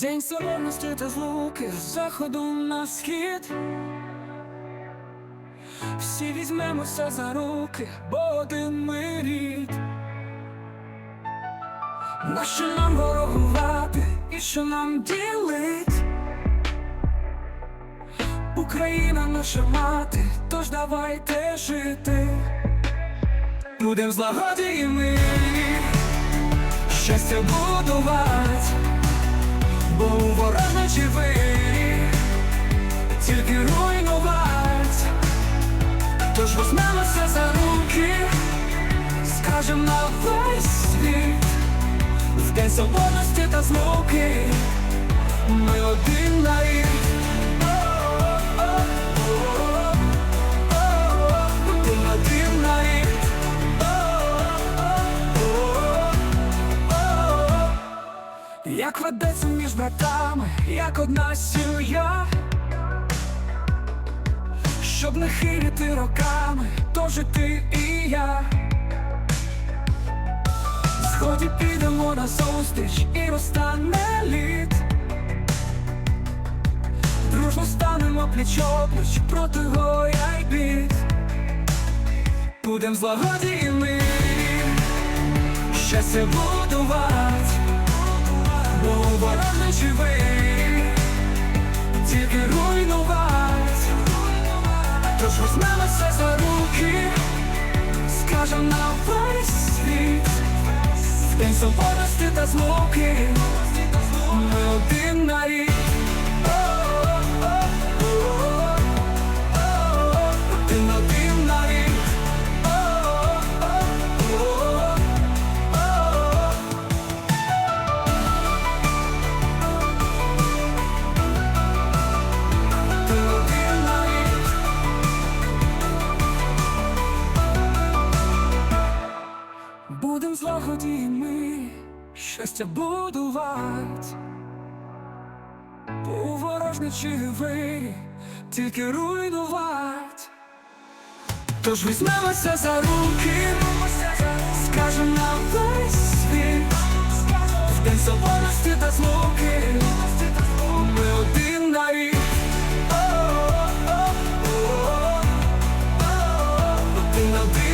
День соборності та злуки з заходу на схід. Всі візьмемося за руки, бо один ми рід. Нащо нам ворогувати і що нам ділить? Україна наша мати, тож давайте жити. Будем злагоді і мирі, щастя будувати, бо у ворожничі вирі, тільки руйнувати. Тож возьмемося за руки, скажем на весь світ, в день свободності та злуки, ми один на Один Як ведеться між братами, як одна сім'я, щоб не хилити роками, то жити і я. Сході підемо на зустріч і розтане лід. Дружно станемо пліч-опліч проти горя й бід. Будем злагоді і мирі, щастя будувати, ворожничі вирі, тільки руйнувати. Тож візьмемося за руки, скажем на весь день свободності та злуки, повинні ми щастя будувати, Поворожничі ви тільки руйнувать, тож візьмемося за руки, скажем нам весь світ, в день соборності та злуки, ми один на рік. Один на рік.